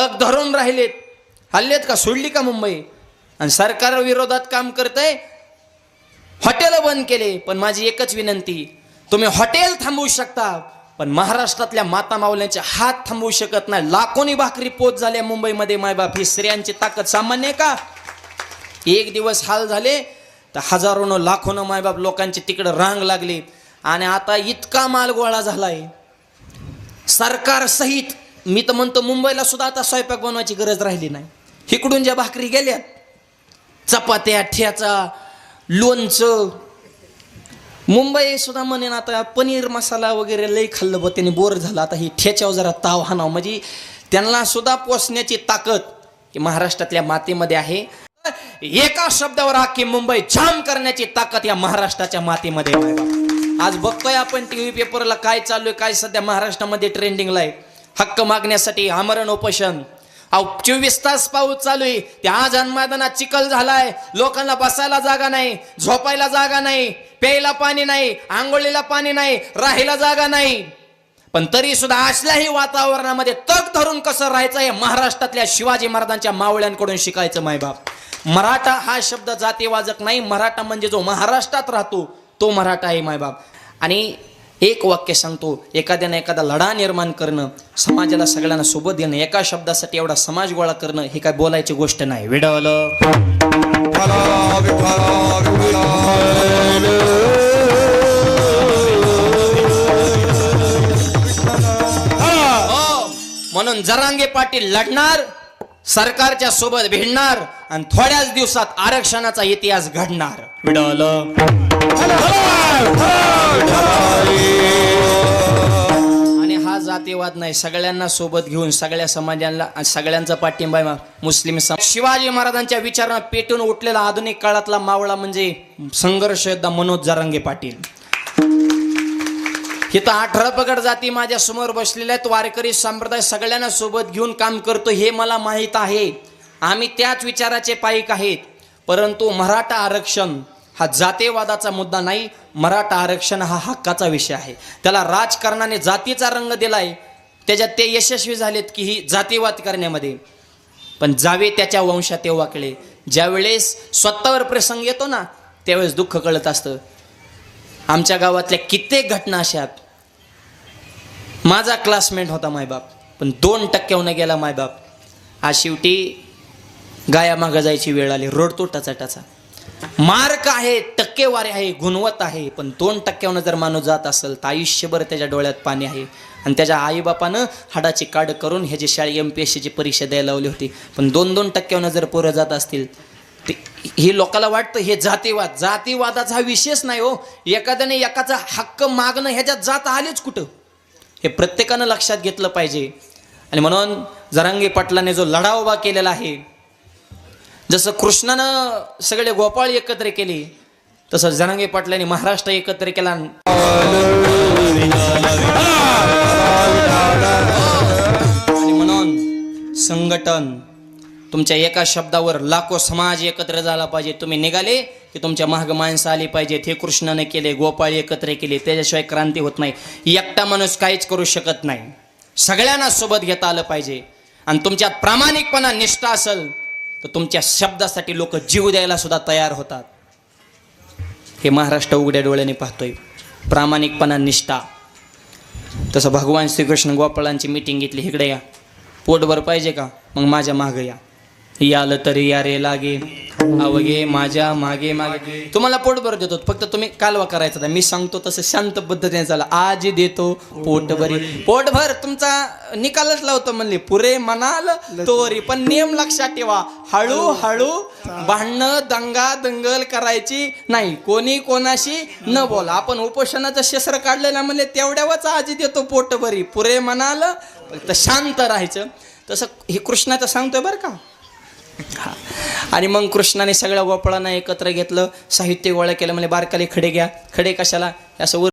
तग धरून राहिलेत. हल्लेत का? सोडली का मुंबई? आणि सरकार विरोधात काम करतंय? हॉटेल बंद केले पण माझी एकच विनंती तुम्ही हॉटेल थांबवू शकता पण महाराष्ट्रातल्या माता माऊल्यांचे हात थांबवू शकत नाही. लाखोनी भाकरी पोच झाल्या मुंबईमध्ये मायबाप. ही स्त्रियांची ताकद सामान्य आहे का? एक दिवस हाल झाले तर हजारोनं लाखोनं मायबाप लोकांची तिकडं रांग लागली. आणि आता इतका माल गोळा झालाय. सरकार सहित मी तर म्हणतो मुंबईला सुद्धा आता स्वयंपाक बनवायची गरज राहिली नाही. इकडून ज्या भाकरी गेल्यात चपात्या ठ्याचा लोणचं मुंबई सुद्धा म्हणेन आता पनीर मसाला वगैरे लई खाल्लं बा त्याने बोर झालं. आता ही ठेच्यावर जरा ताव हाणाव. म्हणजे त्यांना सुद्धा पोचण्याची ताकद की महाराष्ट्रातल्या मातेमध्ये आहे. एका शब्दावर आखी मुंबई जाम करण्याची ताकद या महाराष्ट्राच्या मातेमध्ये आज बघतोय आपण टीव्ही पेपरला काय चालू आहे काय सध्या महाराष्ट्रामध्ये ट्रेंडिंगला आहे. हक्क मागण्यासाठी आमरण उपोषण. अहो चोवीस तास पाऊस चालू आहे. त्या आज चिखल झालाय. लोकांना बसायला जागा नाही झोपायला जागा नाही प्यायला पाणी नाही आंघोळीला पाणी नाही राहायला जागा नाही. पण तरी सुद्धा असल्याही वातावरणामध्ये तग धरून कसं राहायचं हे महाराष्ट्रातल्या शिवाजी महाराजांच्या मावळ्यांकडून शिकायचं मायबाप मराठा हा शब्द जातीवाजक नाही. मराठा म्हणजे जो महाराष्ट्रात राहतो तो मराठा आहे मायबाप आणि एक वाक्य सांगतो एखाद्यानं एखादा लढा निर्माण करणं समाजाला सगळ्यांना सोबत देणं एका शब्दासाठी एवढा समाज गोळा करणं हे काय बोलायची गोष्ट नाही. विडवलं हो, म्हणून जरांगे पाटील लढणार सरकारच्या सोबत भिडणार आणि थोड्याच दिवसात आरक्षणाचा इतिहास घडणार. जातीवाद नाही सगळ्यांना सोबत घेऊन सगळ्या समाजाला सगळ्यांचा पाठिंबा आहे. मुस्लिम समाज शिवाजी महाराजांच्या विचारांना पेटून उठलेला आधुनिक काळातला मावळा म्हणजे संघर्ष योद्धा मनोज जारंगे पाटील. इथं अठरा पगड जाती माझ्यासमोर बसलेल्या आहेत. वारकरी संप्रदाय सगळ्यांना सोबत घेऊन काम करतो हे मला माहीत आहे. आम्ही त्याच विचाराचे पाईक आहेत. परंतु मराठा आरक्षण हा जातीवादाचा मुद्दा नाही मराठा आरक्षण हा हक्काचा विषय आहे. त्याला राजकारणाने जातीचा रंग दिलाय त्याच्यात ते यशस्वी झालेत की ही जातीवाद करण्यामध्ये. पण जावे त्याच्या वंशात ते वाकले. ज्यावेळेस स्वतःवर प्रसंग येतो ना त्यावेळेस दुःख कळत असतं. आमच्या गावातल्या कित्येक घटना अशा माझा क्लासमेट होता मायबाप पण दोन टक्क्याहून गेला मायबाप. आज शेवटी गाया मागं जायची वेळ आली रोडतो टचा टचा. मार्क आहे टक्केवारी आहे गुणवत आहे पण दोन टक्क्यावनं जर माणूस जात असेल तर आयुष्यभर त्याच्या डोळ्यात पाणी आहे. आणि त्याच्या आईबापानं हाडाची काढ करून ह्याची शाळे एम पी एस सीची परीक्षा द्यायला लावली होती. पण दोन दोन टक्क्यावनं जर पोरं जात असतील ते हे लोकाला वाटतं हे जातीवाद. जातीवादाचा हा विषयच नाही हो. एखाद्याने एकाचा हक्क मागणं ह्याच्यात जात आलेच कुठं? हे प्रत्येकानं लक्षात घेतलं पाहिजे. आणि म्हणून जरांगी पाटलाने जो लढा उभा केलेला आहे जसं कृष्णानं सगळे गोपाळ एकत्र केले तसं जरांगे पाटलांनी महाराष्ट्र एकत्र केला. आणि म्हणून संघटन तुमच्या एका शब्दावर लाखो समाज एकत्र झाला पाहिजे. तुम्ही निघाले की तुमच्या महाग माणसं आली पाहिजेत हे कृष्णाने केले गोपाळ एकत्र केले. त्याच्याशिवाय क्रांती होत नाही. एकटा माणूस काहीच करू शकत नाही. सगळ्यांना सोबत घेता आलं पाहिजे. आणि तुमच्यात प्रामाणिकपणा निष्ठा असेल तर तुमच्या शब्दासाठी लोक जीव द्यायला सुद्धा तयार होतात. हे महाराष्ट्र उघड्या डोळ्याने पाहतोय. प्रामाणिकपणा निष्ठा. तसं भगवान श्रीकृष्ण गोपाळांची मीटिंग घेतली इकडे या. पोटभर पाहिजे का? मग माझ्या मागं या. आलं तरी या रे लागे. अवघे माझ्या मागे मागे. तुम्हाला पोटभर देतो. फक्त तुम्ही कालवा करायचा मी सांगतो तसं शांत पद्धतीने चाला. आज देतो पोटभरी. पोटभर तुमचा निकालच लावतो म्हणले. पुरे म्हणाल तोरी. पण नियम लक्षात ठेवा. हळूहळू भांडणं दंगा दंगल करायची नाही. कोणी कोणाशी न बोला. आपण उपोषणाचं शस्त्र काढलेलं म्हणले तेवढ्यावरच आज देतो पोटभरी. पुरे म्हणाल फक्त शांत राहायचं. तसं हे कृष्णाचं सांगतोय बरं का? हा. आणि मग कृष्णाने सगळ्या गोपाळांना एकत्र घेतलं साहित्य गोळा केलं म्हणजे बारकाले खडे घ्या. खडे कशाला? असं वर